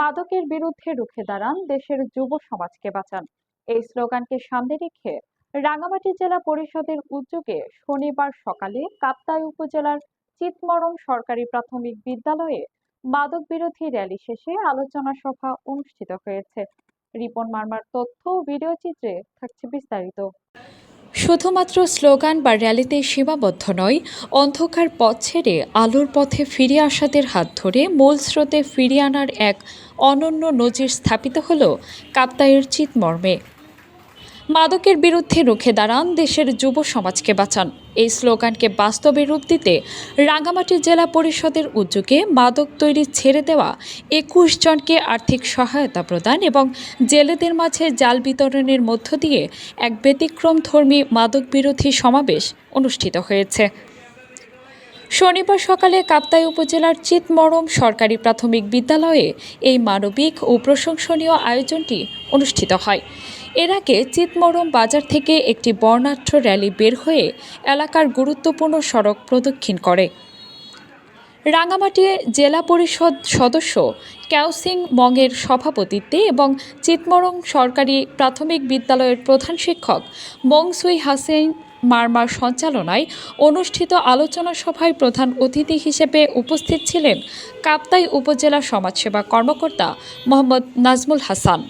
মাদকের বিরুদ্ধে রুখে দাঁড়ান দেশের যুব সমাজকে বাঁচান। এই স্লোগানকে সামনে রেখে রাঙামাটি জেলা পরিষদের উদ্যোগে শনিবার সকালে কাপ্তাই উপজেলার চিতমরম সরকারি প্রাথমিক বিদ্যালয়ে মাদক বিরোধী র্যালি শেষে আলোচনা সভা অনুষ্ঠিত হয়েছে। রিপন মার্মার তথ্য ভিডিও চিত্রে থাকছে বিস্তারিত। শুধুমাত্র স্লোগান বা র্যালিতে সীমাবদ্ধ নয়, অন্ধকার পথ ছেড়ে আলোর পথে ফিরে আসাদের হাত ধরে মূল স্রোতে ফিরিয়ে আনার এক অনন্য নজির স্থাপিত হল কাপ্তায়ের চিতমর্মে। মাদকের বিরুদ্ধে রুখে দাঁড়ান দেশের যুব সমাজকে বাঁচান। এই স্লোগানকে বাস্তবে রূপ দিতে রাঙ্গামাটি জেলা পরিষদের উদ্যোগে মাদক তৈরি ছেড়ে দেওয়া একুশ জনকে আর্থিক সহায়তা প্রদান এবং জেলেদের মাঝে জাল বিতরণের মধ্য দিয়ে এক ব্যতিক্রমধর্মী মাদক বিরোধী সমাবেশ অনুষ্ঠিত হয়েছে। শনিবার সকালে কাপ্তাই উপজেলার চিতমরম সরকারি প্রাথমিক বিদ্যালয়ে এই মানবিক ও প্রশংসনীয় আয়োজনটি অনুষ্ঠিত হয়। এর আগে চিতমরম বাজার থেকে একটি বর্ণাঢ্য র্যালি বের হয়ে এলাকার গুরুত্বপূর্ণ সড়ক প্রদক্ষিণ করে। রাঙামাটি জেলা পরিষদ সদস্য ক্যাওসিং মংয়ের সভাপতিত্বে এবং চিতমরং সরকারি প্রাথমিক বিদ্যালয়ের প্রধান শিক্ষক মংসুই হাসেন মারমার সঞ্চালনায় অনুষ্ঠিত আলোচনা সভায় প্রধান অতিথি হিসেবে উপস্থিত ছিলেন কাপ্তাই উপজেলা সমাজসেবা কর্মকর্তা মোহাম্মদ নাজমুল হাসান।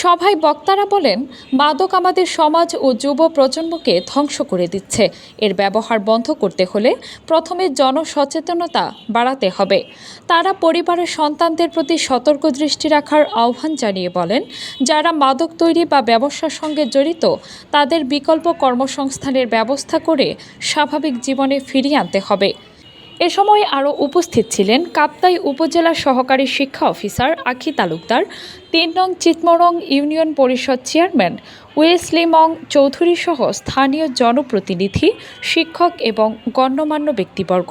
সভায় বক্তারা বলেন, মাদক আমাদের সমাজ ও যুব প্রজন্মকে ধ্বংস করে দিচ্ছে। এর ব্যবহার বন্ধ করতে হলে প্রথমে জনসচেতনতা বাড়াতে হবে। তারা পরিবারের সন্তানদের প্রতি সতর্ক দৃষ্টি রাখার আহ্বান জানিয়ে বলেন, যারা মাদক তৈরি বা ব্যবসার সঙ্গে জড়িত, তাদের বিকল্প কর্মসংস্থানের ব্যবস্থা করে স্বাভাবিক জীবনে ফিরিয়ে আনতে হবে। এ সময় আরও উপস্থিত ছিলেন কাপ্তাই উপজেলা সহকারী শিক্ষা অফিসার আখি তালুকদার, তিন নং চিতমরং ইউনিয়ন পরিষদ চেয়ারম্যান ওয়েসলি মং চৌধুরী সহ স্থানীয় জনপ্রতিনিধি, শিক্ষক এবং গণ্যমান্য ব্যক্তিবর্গ।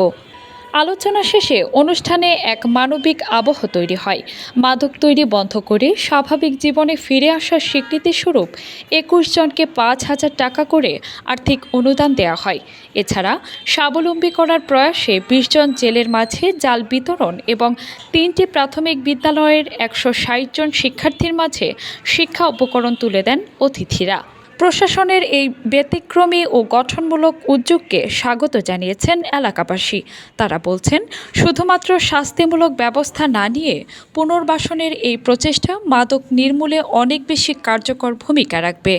আলোচনা শেষে অনুষ্ঠানে এক মানবিক আবহ তৈরি হয়। মাদক তৈরি বন্ধ করে স্বাভাবিক জীবনে ফিরে আসার স্বীকৃতিস্বরূপ একুশ জনকে পাঁচ হাজার টাকা করে আর্থিক অনুদান দেওয়া হয়। এছাড়া স্বাবলম্বী করার প্রয়াসে বিশ জন জেলের মাঝে জাল বিতরণ এবং তিনটি প্রাথমিক বিদ্যালয়ের একশো ষাট জন শিক্ষার্থীর মাঝে শিক্ষা উপকরণ তুলে দেন অতিথিরা। প্রশাসনের এই ব্যতিক্রমী ও গঠনমূলক উদ্যোগকে স্বাগত জানিয়েছেন এলাকাবাসী। তারা বলছেন, শুধুমাত্র শাস্তিমূলক ব্যবস্থা না নিয়ে পুনর্বাসনের এই প্রচেষ্টা মাদক নির্মূলে অনেক বেশি কার্যকর ভূমিকা রাখবে।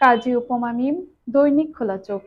কাজী উপমামিম দৈনিক খোলা চোখ।